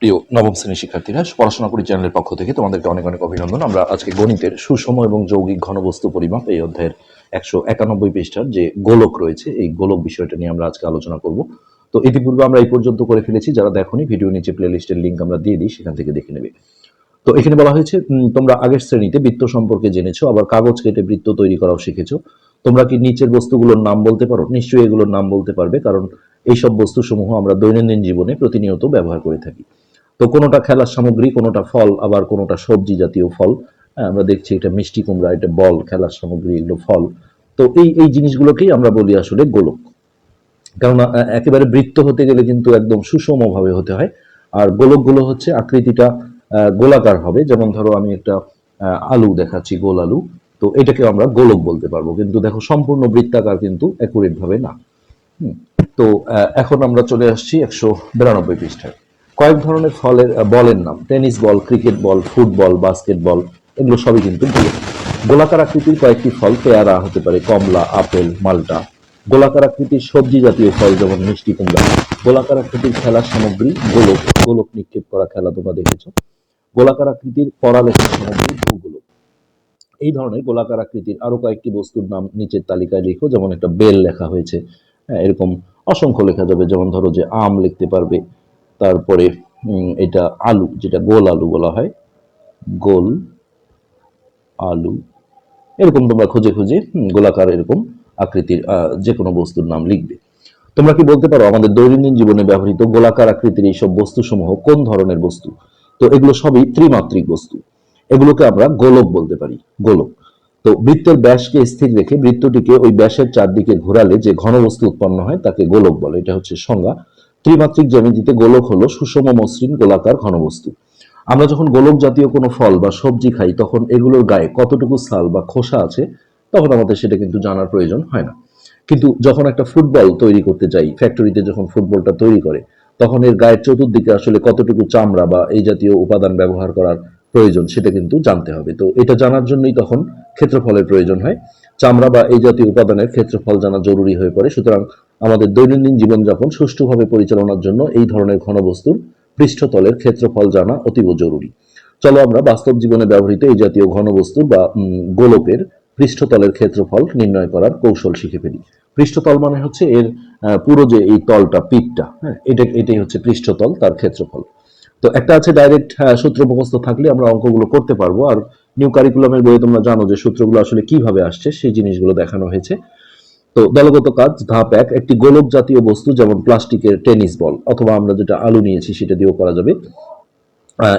প্রিয় নবম শ্রেণির শিক্ষার্থীরা, পড়াশোনা করি চ্যানেলের পক্ষ থেকে তোমাদেরকে অনেক অনেক অভিনন্দন। আমরা আজকে গণিতের সুষম এবং যৌগিক ঘনবস্তু পরিমাপ এই অধ্যায়ের একশো একানব্বই পৃষ্ঠার যে গোলক রয়েছে, এই গোলক বিষয়টা নিয়ে আমরা আজকে আলোচনা করব। তো ইতিপূর্বে আমরা এই পর্যন্ত করে ফেলেছি, যারা দেখোনি ভিডিও নিচে প্লে লিস্টের লিঙ্ক আমরা দিয়ে দিই, সেখান থেকে দেখে নেবে। তো এখানে বলা হয়েছে তোমরা আগের শ্রেণীতে বৃত্ত সম্পর্কে জেনেছো, আবার কাগজ কেটে বৃত্ত তৈরি করাও শিখেছো। তোমরা কি নিচের বস্তুগুলোর নাম বলতে পারো? নিশ্চয়ই এগুলোর নাম বলতে পারবে, কারণ এইসব বস্তুসমূহ আমরা দৈনন্দিন জীবনে প্রতিনিয়ত ব্যবহার করে থাকি। তো কোনোটা খেলার সামগ্রী কোনোটা ফল আবার কোনোটা সবজি জাতীয় ফল। হ্যাঁ, আমরা দেখছি এটা মিষ্টি কুমড়া এটা বল খেলার সামগ্রী এগুলো ফল। তো এই এই জিনিসগুলোকেই আমরা বলি আসলে গোলক। কেননা একেবারে বৃত্ত হতে গেলে কিন্তু একদম সুষমভাবে হতে হয়। আর গোলকগুলো হচ্ছে আকৃতিটা গোলাকার হবে। যেমন ধরো আমি একটা আলু দেখাচ্ছি গোল আলু। তো এটাকে আমরা গোলক বলতে পারব। কিন্তু দেখো সম্পূর্ণ বৃত্তাকার কিন্তু অ্যাকুরেট ভাবে না। তো এখন আমরা চলে আসছি একশো বিরানব্বই পৃষ্ঠায়। কয়েক ধরনের ফলের বলের নাম। Tennis ball, cricket ball, football, basketball, এগুলো সবই কিন্তু গোলক গোলাকার আকৃতির কয়েকটি ফল, পেয়ারা হতে পারে, কমলা, আপেল, মাল্টা। গোলাকার আকৃতির সবজি জাতীয় ফল যেমন মিষ্টি কুমড়া। গোলাকার আকৃতির খেলার সামগ্রী, গোলক। গোলক নিক্ষেপ করা খেলা তোমরা দেখেছ। গোলাকার আকৃতির পড়ালেখার সামগ্রী, ভূগোলক। এই ধরনের গোলাকার আকৃতির আরও কয়েকটি বস্তুর নাম নিচের তালিকায় লিখো। যেমন একটা বেল লেখা হয়েছে। হ্যাঁ এরকম অসংখ্য লেখা যাবে। যেমন ধরো যে আম লিখতে পারবে তারপরে এটা আলু, যেটা গোল আলু বলা হয়। গোল আলু। এরকম তোমরা খুঁজে খুঁজে গোলাকার এরকম আকৃতির যে কোনো বস্তুর নাম লিখবে। তোমরা কি বলতে পারো, আমাদের দৈনন্দিন জীবনে ব্যবহৃত গোলাকার আকৃতির এইসব বস্তুসমূহ কোন ধরনের বস্তু? তো এগুলো সবই ত্রিমাত্রিক বস্তু। এগুলোকে আমরা গোলক বলতে পারি, গোলক। তো বৃত্তের ব্যাসকে স্থির রেখে বৃত্তটিকে ওই ব্যাসের চারদিকে ঘোরালে যে ঘনবস্তু উৎপন্ন হয়, তাকে গোলক বলে। এটা হচ্ছে সংজ্ঞা। ত্রিমাত্রিক জ্যামিতিতে গোলক হলো সুষম মসৃণ গোলাকার ঘনবস্তু। আমরা যখন গোলক জাতীয় কোনো ফল বা সবজি খাই, তখন এগুলোর গায়ে কতটুকু সাল বা খোসা আছে, তখন আমাদের সেটা কিন্তু জানার প্রয়োজন হয় না। কিন্তু যখন একটা ফুটবল তৈরি করতে যাই, ফ্যাক্টরিতে যখন ফুটবলটা তৈরি করে, তখন এর গায়ের চতুর্দিকে আসলে কতটুকু চামড়া বা এই জাতীয় উপাদান ব্যবহার করার প্রয়োজন, সেটা কিন্তু জানতে হবে। তো এটা জানার জন্যই তখন ক্ষেত্রফলের প্রয়োজন হয়। চামড়া বা এই জাতীয় উপাদানের ক্ষেত্রফল জানা জরুরি হয়ে পড়ে। সুতরাং আমাদের দৈনন্দিন জীবনযাপন সুষ্ঠুভাবে পরিচালনার জন্য এই ধরনের ঘনবস্তুর পৃষ্ঠতলের ক্ষেত্রফল জানা অতীব জরুরি। চলো আমরা বাস্তব জীবনে ব্যবহৃত এই জাতীয় ঘনবস্তু বা গোলকের পৃষ্ঠতলের ক্ষেত্রফল নির্ণয় করার কৌশল শিখে ফেলি। পৃষ্ঠতল মানে হচ্ছে এর পুরো যে এই তলটা, পিঠটা হ্যাঁ এটা, এটাই হচ্ছে পৃষ্ঠতল, তার ক্ষেত্রফল। তো একটা আছে ডাইরেক্ট সূত্র মুখস্থ থাকলে আমরা অঙ্কগুলো করতে পারব। আর নিউ কারিকুলামের বইয়ে তোমরা জানো যে সূত্রগুলো আসলে কীভাবে আসছে, সেই জিনিসগুলো দেখানো হয়েছে। তো দলগত কাজ, ধাপ এক, একটি গোলক জাতীয় বস্তু যেমন প্লাস্টিকের টেনিস বল অথবা আমরা যেটা আলু নিয়েছি সেটা দিয়েও করা যাবে।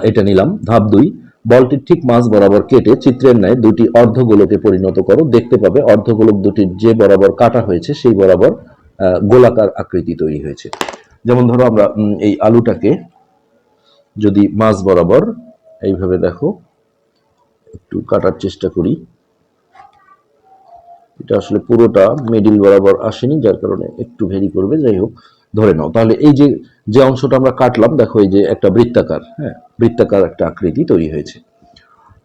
এটা নিলাম। ধাপ দুই বলটির ঠিক মাঝ বরাবর কেটে চিত্রের ন্যায় দুটি অর্ধগোলকে পরিণত করো। দেখতে পাবে অর্ধগোলক দুটির যে বরাবর কাটা হয়েছে সেই বরাবর গোলাকার আকৃতি তৈরি হয়েছে। যেমন ধরো আমরা এই আলুটাকে যদি মাঝ বরাবর এইভাবে দেখো, একটু কাটার চেষ্টা করি। এটা আসলে পুরোটা মিডিল বরাবর আসেনি, যার কারণে একটু ভেরি করবে, যাই হোক, ধরে নাও। তাহলে এই যে যে অংশটা আমরা কাটলাম, দেখো এই যে একটা বৃত্তাকার হ্যাঁ বৃত্তাকার একটা আকৃতি তৈরি হয়েছে।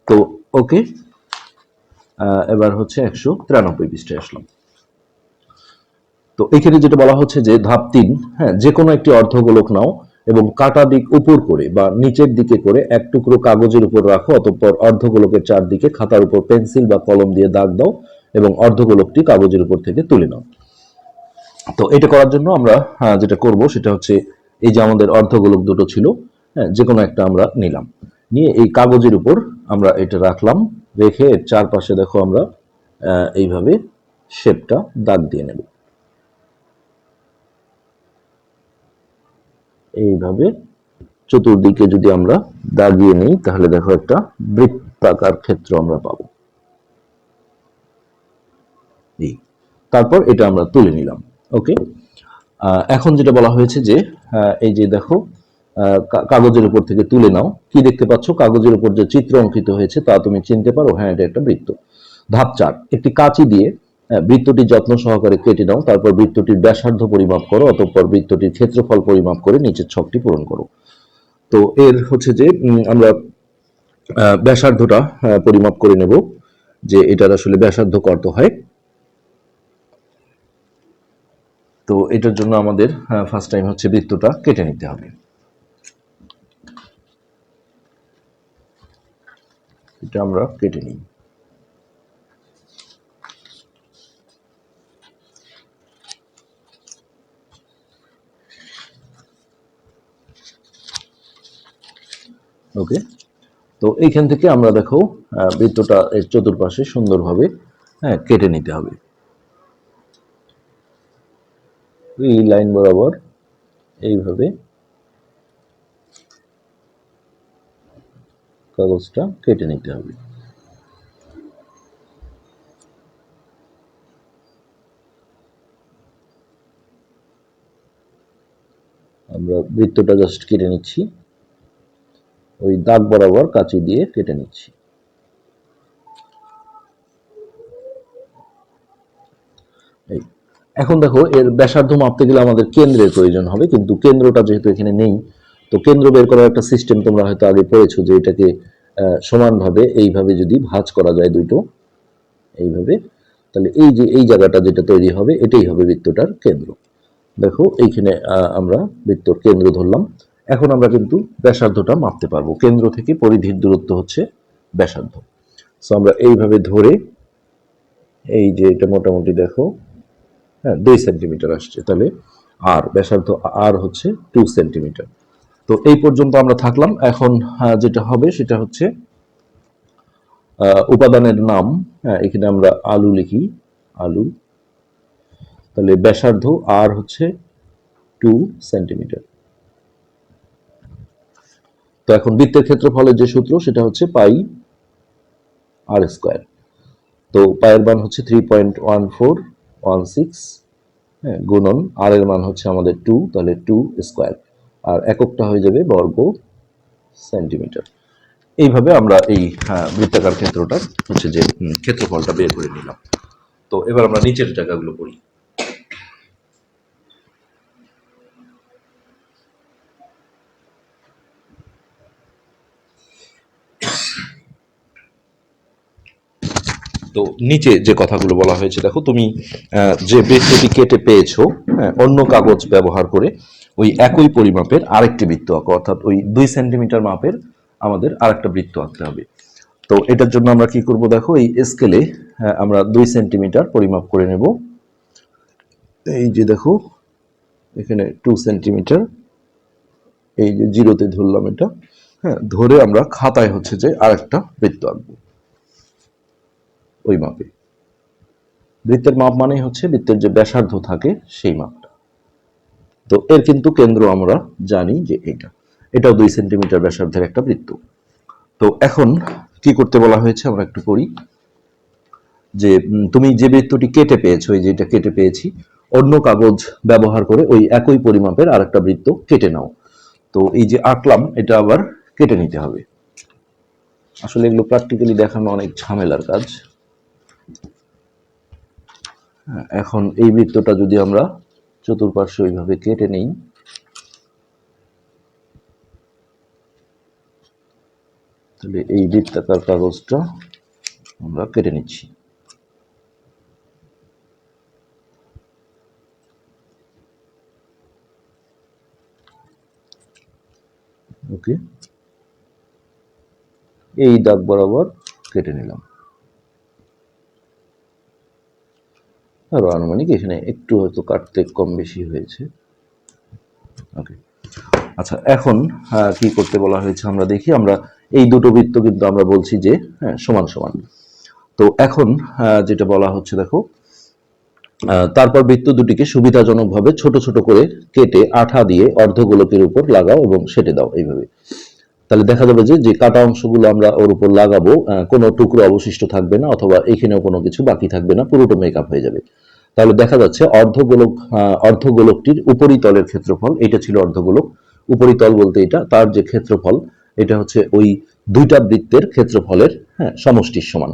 তো ওকে এবার হচ্ছে একশো তিরানব্বই পৃষ্ঠায় আসলাম। তো এখানে যেটা বলা হচ্ছে যে ধাপ তিন হ্যাঁ যে কোনো একটি অর্ধগোলক নাও এবং কাটা দিক উপর করে বা নিচের দিকে করে এক টুকরো কাগজের উপর রাখো, অতঃপর অর্ধগোলকের চারদিকে খাতার উপর পেন্সিল বা কলম দিয়ে দাগ দাও এবং অর্ধগোলকটি কাগজের উপর থেকে তুলে নাও। তো এটা করার জন্য আমরা আহ, যেটা করব সেটা হচ্ছে এই যে আমাদের অর্ধগোলক দুটো ছিল হ্যাঁ যে কোনো একটা আমরা নিলাম। নিয়ে এই কাগজের উপর আমরা এটা রাখলাম রেখে চারপাশে দেখো আমরা এইভাবে শেপটা দাগ দিয়ে নেব। এইভাবে চতুর্দিকে যদি আমরা দাগিয়ে নিই তাহলে দেখো একটা বৃত্তাকার ক্ষেত্র আমরা পাবো। এই তারপর এটা আমরা তুলে নিলাম। ওকে এখন যেটা বলা হয়েছে যে এই যে দেখো আহ, কাগজের উপর থেকে তুলে নাও। কি দেখতে পাচ্ছ? কাগজের উপর যে চিত্র অঙ্কিত হয়েছে তা তুমি চিনতে পারো। হ্যাঁ এটা একটা বৃত্ত। ধাপ চার একটি কাঁচি দিয়ে বৃত্তটি যত্ন সহকারে কেটে নাও। তারপর বৃত্তটির ব্যাসার্ধ পরিমাপ করো অতঃপর বৃত্তটির ক্ষেত্রফল পরিমাপ করে নিচের ছকটি পূরণ করো। তো এর হচ্ছে যে আমরা আহ, ব্যাসার্ধটা পরিমাপ করে নেব যে এটার আসলে ব্যাসার্ধ কত হয়। তো এটার জন্য আমাদের হ্যাঁ, ফার্স্ট টাইম হচ্ছে বৃত্তটা কেটে নিতে হবে। এটা আমরা কেটে নিই। ওকে তো এইখান থেকে আমরা দেখো বৃত্তটা এর চতুর্পাশে সুন্দরভাবে হ্যাঁ কেটে নিতে হবে। এই লাইন বরাবর এইভাবে কাগজটা কেটে নিতে হবে। আমরা বৃত্তটা জাস্ট কেটে নিচ্ছি। ওই দাগ বরাবর কাঁচি দিয়ে কেটে নিচ্ছি। এই এখন দেখো, এর ব্যাসার্ধ মাপতে গেলে আমাদের কেন্দ্রের প্রয়োজন হবে, কিন্তু কেন্দ্রটা যেহেতু এখানে নেই, তো কেন্দ্র বের করার একটা সিস্টেম তোমরা হয়তো আগে পড়েছো যে এটাকে সমানভাবে, এইভাবে যদি ভাঁজ করা যায় দুটো, এইভাবে, তাহলে এই যে, এই জায়গাটা যেটা তৈরি হবে, এটাই হবে বৃত্তটার কেন্দ্র। দেখো, এইখানে আমরা বৃত্তর কেন্দ্র ধরলাম, এখন আমরা কিন্তু ব্যাসার্ধটা মাপতে পারব। কেন্দ্র থেকে পরিধির দূরত্ব হচ্ছে ব্যাসার্ধ। সো আমরা এইভাবে ধরে, এই যে এটা মোটামুটি দেখো হ্যাঁ দুই সেন্টিমিটার আসছে। তাহলে আর ব্যাসার্ধ আর হচ্ছে টু সেন্টিমিটার। তো এই পর্যন্ত আমরা থাকলাম। এখন যেটা হবে সেটা হচ্ছে উপাদানের নাম। হ্যাঁ এখানে আমরা আলু লিখি। আলু। তাহলে ব্যাসার্ধ আর হচ্ছে টু সেন্টিমিটার। তো এখন বৃত্তের ক্ষেত্রফলের যে সূত্র, সেটা হচ্ছে পাই আর স্কোয়ার। তো পায়ের মান হচ্ছে three point one four one six হ্যাঁ গুণন আর এর মান হচ্ছে আমাদের টু তাহলে টু স্কোয়ার। আর এককটা হয়ে যাবে বর্গ সেন্টিমিটার। এইভাবে আমরা এই হ্যাঁ, বৃত্তাকার ক্ষেত্রটা হচ্ছে যে ক্ষেত্রফলটা বের করে নিলাম। তো এবার আমরা নিচের জায়গাগুলো করি তো নিচে যে কথাগুলো বলা হয়েছে দেখো তুমি যে বৃত্তটি কেটে পেয়েছ হ্যাঁ, অন্য কাগজ ব্যবহার করে ওই একই পরিমাপের আরেকটি বৃত্ত আঁকো অর্থাৎ ওই দুই সেন্টিমিটার মাপের আমাদের আরেকটা বৃত্ত আঁকতে হবে। তো এটার জন্য আমরা কি করব দেখো এই স্কেলে আমরা দুই সেন্টিমিটার পরিমাপ করে নেব। এই যে দেখো এখানে টু সেন্টিমিটার এই যে জিরোতে ধরলাম এটা হ্যাঁ ধরে আমরা খাতায় হচ্ছে যে আরেকটা বৃত্ত আঁকবো। ওই মাপে। বৃত্তের মাপ মানেই হচ্ছে বৃত্তের যে ব্যাসার্ধ থাকে সেই মাপটা। তো এর কিন্তু কেন্দ্র আমরা জানি যে এটা এটাও দুই সেন্টিমিটার ব্যাসার্ধের একটা বৃত্ত। তো এখন কি করতে বলা হয়েছে আমরা একটু করি। যে তুমি যে বৃত্তটি কেটে পেয়েছ, এই যে এটা কেটে পেয়েছি, অন্য কাগজ ব্যবহার করে ওই একই পরিমাপের আরেকটা বৃত্ত কেটে নাও। তো এই যে আঁকলাম, এটা আবার কেটে নিতে হবে। আসলে এগুলো প্র্যাকটিক্যালি দেখানো অনেক ঝামেলার কাজ। এখন এই বৃত্তটা যদি আমরা চতুর্পার্শ্বে ওইভাবে কেটে নেই, তাহলে এই বৃত্তাকার কাগজটা আমরা কেটে নিচ্ছি। ওকে। এই দাগ বরাবর কেটে নিলাম। আরও আনুমানিক এখানে একটু হয়তো কাটতে কম বেশি হয়েছে। ওকে আচ্ছা এখন কি করতে বলা হয়েছে আমরা দেখি আমরা এই দুটো বৃত্ত কিন্তু আমরা বলছি যে হ্যাঁ, সমান সমান। তো এখন যেটা বলা হচ্ছে দেখো তারপর বৃত্ত দুটিকে সুবিধাজনকভাবে ছোট ছোট করে কেটে আঠা দিয়ে অর্ধগোলকের উপর লাগাও এবং সেটে দাও এইভাবে। তাহলে দেখা যাবে যে কাটা অংশগুলো আমরা ওর উপর লাগাবো কোনো টুকরো অবশিষ্ট থাকবে না অথবা এখানেও কোনো কিছু বাকি থাকবে না, পুরোটা মেকআপ হয়ে যাবে। তাহলে দেখা যাচ্ছে অর্ধগোলক অর্ধগোলকটির উপরিতলের ক্ষেত্রফল, এটা ছিল অর্ধগোলক, উপরিতল বলতে এটা, তার যে ক্ষেত্রফল, এটা হচ্ছে ওই দুইটা বৃত্তের ক্ষেত্রফলের হ্যাঁ সমষ্টির সমান।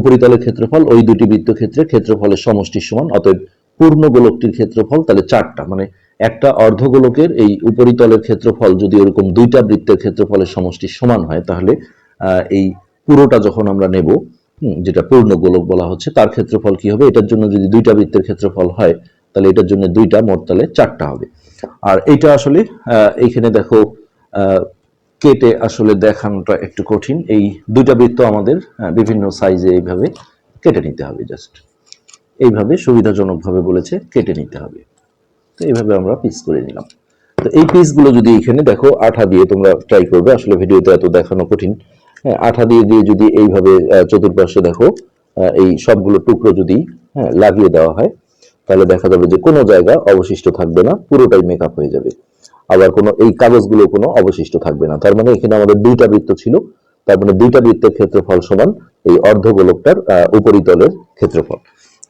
উপরিতলের ক্ষেত্রফল, ওই দুটি বৃত্ত ক্ষেত্রে ক্ষেত্রফলের সমষ্টির সমান, অতএব পূর্ণ গোলকটির ক্ষেত্রফল তাহলে চারটা মানে একটা অর্ধগোলকের এই উপরিতলের ক্ষেত্রফল যদি ওরকম দুইটা বৃত্তের ক্ষেত্রফলের সমষ্টি সমান হয় তাহলে এই পুরোটা যখন আমরা নেব যেটা পূর্ণ গোলক বলা হচ্ছে তার ক্ষেত্রফল কি হবে? এটার জন্য যদি দুইটা বৃত্তের ক্ষেত্রফল হয় তাহলে এটার জন্য দুইটা মোট তাহলে চারটা হবে। আর এটা আসলে আহ, এইখানে দেখো কেটে আসলে দেখানোটা একটু কঠিন। এই দুইটা বৃত্ত আমাদের বিভিন্ন সাইজে এইভাবে কেটে নিতে হবে জাস্ট এইভাবে সুবিধাজনকভাবে বলেছে কেটে নিতে হবে। তো এইভাবে আমরা পিস করে নিলাম। তো এই পিসগুলো যদি এখানে দেখো আঠা দিয়ে তোমরা ট্রাই করবে। আসলে ভিডিওতে এত দেখানো কঠিন। হ্যাঁ আঠা দিয়ে দিয়ে যদি এইভাবে চতুর্পাশে দেখো এই সবগুলো টুকরো যদি হ্যাঁ লাগিয়ে দেওয়া হয় তাহলে দেখা যাবে যে কোনো জায়গা অবশিষ্ট থাকবে না পুরোটাই মেকআপ হয়ে যাবে। আবার কোনো এই কাগজগুলো কোনো অবশিষ্ট থাকবে না। তার মানে এখানে আমাদের দুইটা বৃত্ত ছিল। তার মানে দুইটা বৃত্তের ক্ষেত্রফল সমান এই অর্ধ গোলকটার আহ, উপরিতলের ক্ষেত্রফল।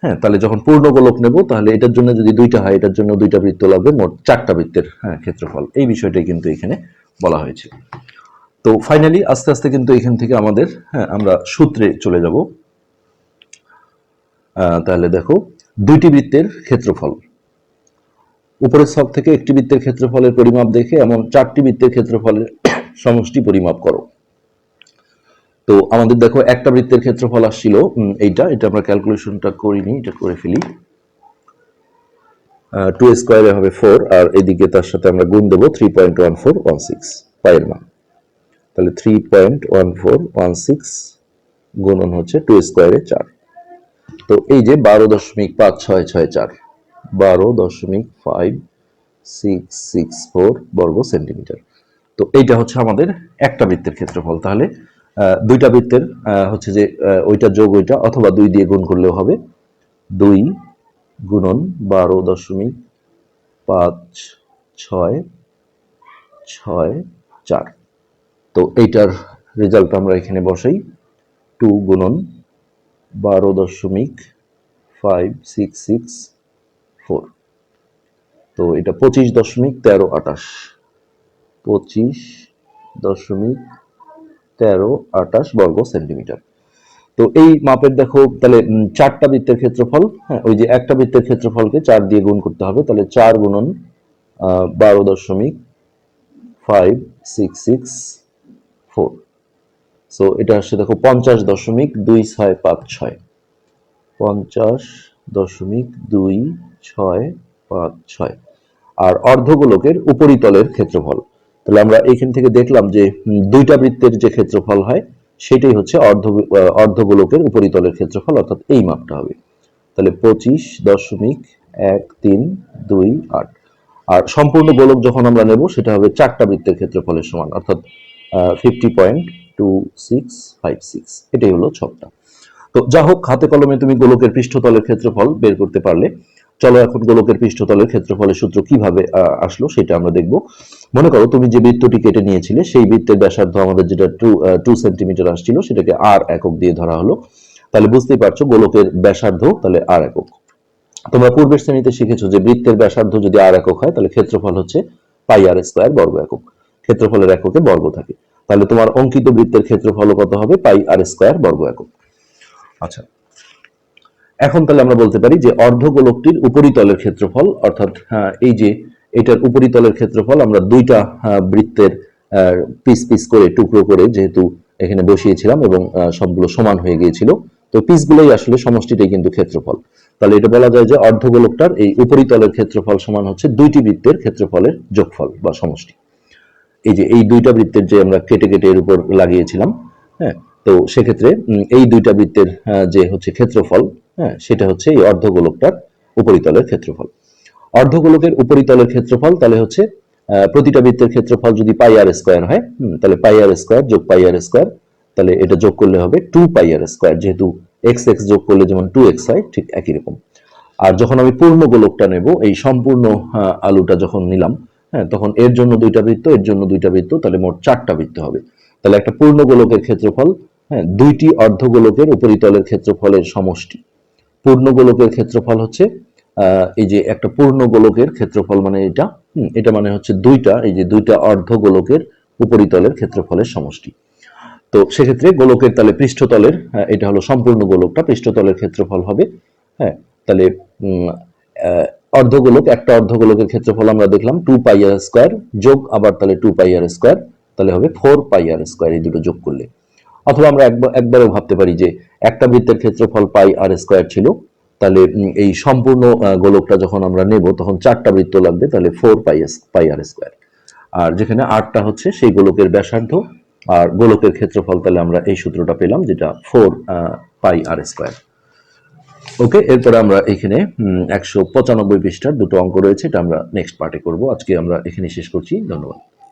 হ্যাঁ তাহলে যখন পূর্ণ গোলক নেব, তাহলে এটার জন্য যদি দুইটা হয়, এটার জন্য দুইটা বৃত্ত লাগবে, মোট চারটা বৃত্তের হ্যাঁ ক্ষেত্রফল। এই বিষয়টাই কিন্তু এখানে বলা হয়েছে। তো ফাইনালি আস্তে আস্তে কিন্তু এখান থেকে আমাদের হ্যাঁ আমরা সূত্রে চলে যাব। তাহলে দেখো, দুইটি বৃত্তের ক্ষেত্রফল। উপরের সব থেকে একটি বৃত্তের ক্ষেত্রফলের পরিমাপ দেখে এমন চারটি বৃত্তের ক্ষেত্রফলের সমষ্টি পরিমাপ করো। তো আমাদের দেখো একটা বৃত্তের ক্ষেত্রফল আসছিল এইটা, এটা আমরা ক্যালকুলেশনটা করিনি, এটা করে ফেলি। টু স্কোয়ারে হবে ফোর আর এদিকে তার সাথে আমরা গুণ দেবো three point one four one six পায়ের মান। তাহলে three point one four one six গুণন হচ্ছে টু স্কোয়ারে চার। তো এই যে বারো দশমিক পাঁচ ছয় ছয় চার, বারো দশমিক ফাইভ সিক্স সিক্স ফোর বর্গ সেন্টিমিটার। তো এইটা হচ্ছে আমাদের একটা বৃত্তের ক্ষেত্রফল। তাহলে দুইটা বৃত্তের হচ্ছে যে ওইটা যোগ ওইটা, অথবা দুই দিয়ে গুণ করলেও হবে। দুই গুণন বারো দশমিক পাঁচ ছয় ছয় চার। তো এইটার রেজাল্ট আমরা এখানে বসাই। টু গুণন বারো দশমিক ফাইভ সিক্স সিক্স ফোর। তো এটা পঁচিশ দশমিক তেরো আটাশ পঁচিশ দশমিক তেরো আটাশ বর্গ সেন্টিমিটার। তো এই মাপের দেখো, তাহলে চারটা বৃত্তের ক্ষেত্রফল হ্যাঁ ওই যে একটা বৃত্তের ক্ষেত্রফলকে চার দিয়ে গুণ করতে হবে, তাহলে চার গুণন বারো দশমিক five six six four so এটা আসছে দেখো পঞ্চাশ দশমিক দুই ছয় পাঁচ ছয়। পঞ্চাশ দশমিক দুই ছয় পাঁচ ছয়। আর অর্ধগোলকের উপরিতলের ক্ষেত্রফল। তাহলে আমরা এখান থেকে দেখলাম যে দুইটা বৃত্তের যে ক্ষেত্রফল হয়, সেটাই হচ্ছে অর্ধ অর্ধগোলকের উপরিতলের ক্ষেত্রফল, অর্থাৎ এই মাপটা হবে। তাহলে পঁচিশ দশমিক এক তিন দুই আট। আর সম্পূর্ণ গোলক যখন আমরা নেব, সেটা হবে চারটা বৃত্তের ক্ষেত্রফলের সমান, অর্থাৎ fifty point two six five six এটাই হলো ছকটা তো যা হোক হাতে কলমে তুমি গোলকের পৃষ্ঠতলের ক্ষেত্রফল বের করতে পারলে চলো এখন গোলকের পৃষ্ঠতলের ক্ষেত্রফলের সূত্র কীভাবে আসলো সেটা আমরা দেখব। মনে করো তুমি যে বৃত্তটি কেটে নিয়েছিলে, সেই বৃত্তের ব্যাসার্ধ আমাদের যেটা টু টু সেন্টিমিটার আসছিল, সেটাকে আর একক দিয়ে ধরা হলো। তাহলে বুঝতেই পারছ গোলকের ব্যাসার্ধ তাহলে আর একক। তোমরা পূর্বের শ্রেণীতে শিখেছো যে বৃত্তের ব্যাসার্ধ যদি আর একক হয়, তাহলে ক্ষেত্রফল হচ্ছে পাই আর স্কোয়ার বর্গ একক। ক্ষেত্রফলের এককে বর্গ থাকে। তাহলে তোমার অঙ্কিত বৃত্তের ক্ষেত্রফল কত হবে? পাই আর স্কোয়ার বর্গ একক। আচ্ছা এখন তাহলে আমরা বলতে পারি যে অর্ধগোলকটির উপরিতলের ক্ষেত্রফল অর্থাৎ হ্যাঁ, এই যে এটার উপরিতলের ক্ষেত্রফল আমরা দুইটা হ্যাঁ, বৃত্তের পিস পিস করে টুকরো করে যেহেতু এখানে বসিয়েছিলাম এবং সবগুলো সমান হয়ে গিয়েছিল তো পিসগুলোই আসলে সমষ্টিটাই কিন্তু ক্ষেত্রফল। তাহলে এটা বলা যায় যে অর্ধগোলকটার এই উপরিতলের ক্ষেত্রফল সমান হচ্ছে দুইটি বৃত্তের ক্ষেত্রফলের যোগফল বা সমষ্টি। এই যে এই দুইটা বৃত্তের যে আমরা কেটে কেটে এর উপর লাগিয়েছিলাম হ্যাঁ তো সেক্ষেত্রে এই দুইটা বৃত্তের যে হচ্ছে ক্ষেত্রফল হ্যাঁ সেটা হচ্ছে এই অর্ধগোলকটার উপরিতলের ক্ষেত্রফল। অর্ধগোলকের উপরিতলের ক্ষেত্রফল তাহলে হচ্ছে প্রতিটা বৃত্তের ক্ষেত্রফল যদি পাই আর স্কোয়ার হয় তাহলে পাই আর স্কোয়ার যোগ পাই আর স্কোয়ার তাহলে এটা যোগ করলে হবে টু পাই আর স্কোয়ার যেহেতু এক্স এক্স যোগ করলে যেমন টু এক্স হয়, ঠিক একই রকম। আর যখন আমি পূর্ণ গোলকটা নেব, এই সম্পূর্ণ আলুটা যখন নিলাম হ্যাঁ তখন এর জন্য দুইটা বৃত্ত, এর জন্য দুইটা বৃত্ত, তাহলে মোট চারটা বৃত্ত হবে। তাহলে একটা পূর্ণ গোলকের ক্ষেত্রফল হ্যাঁ দুইটি অর্ধগোলকের উপরিতলের ক্ষেত্রফলের সমষ্টি। পূর্ণ গোলকের ক্ষেত্রফল হচ্ছে এই যে একটা পূর্ণ গোলকের ক্ষেত্রফল মানে এটা এটা মানে হচ্ছে দুইটা এই যে দুইটা অর্ধগোলকের উপরিতলের ক্ষেত্রফলের সমষ্টি। তো সেক্ষেত্রে গোলকের তাহলে পৃষ্ঠতলের হ্যাঁ, এটা হলো সম্পূর্ণ গোলকটা পৃষ্ঠতলের ক্ষেত্রফল হবে হ্যাঁ তাহলে অর্ধগোলক একটা অর্ধগোলকের ক্ষেত্রফল আমরা দেখলাম টু পাই আর স্কোয়ার যোগ আবার তাহলে টু পাই আর স্কোয়ার তাহলে হবে ফোর পাই আর স্কোয়ার এই দুটো যোগ করলে। অথবা আমরা একবারও ভাবতে পারি যে একটা বৃত্তের ক্ষেত্রফল পাই আর স্কোয়ার ছিল, তাহলে এই সম্পূর্ণ গোলকটা যখন আমরা নেব, তখন চারটা বৃত্ত লাগবে, তাহলে ফোর পাই পাই আর স্কোয়ার আর যেখানে আটটা হচ্ছে সেই গোলকের ব্যাসার্ধ, আর গোলকের ক্ষেত্রফল তাহলে আমরা এই সূত্রটা পেলাম যেটা ফোর পাই আর স্কোয়ার ওকে, এরপরে আমরা এখানে একশো পঁচানব্বই পৃষ্ঠার দুটো অঙ্ক রয়েছে, এটা আমরা নেক্সট পার্টে করব। আজকে আমরা এখানে শেষ করছি, ধন্যবাদ।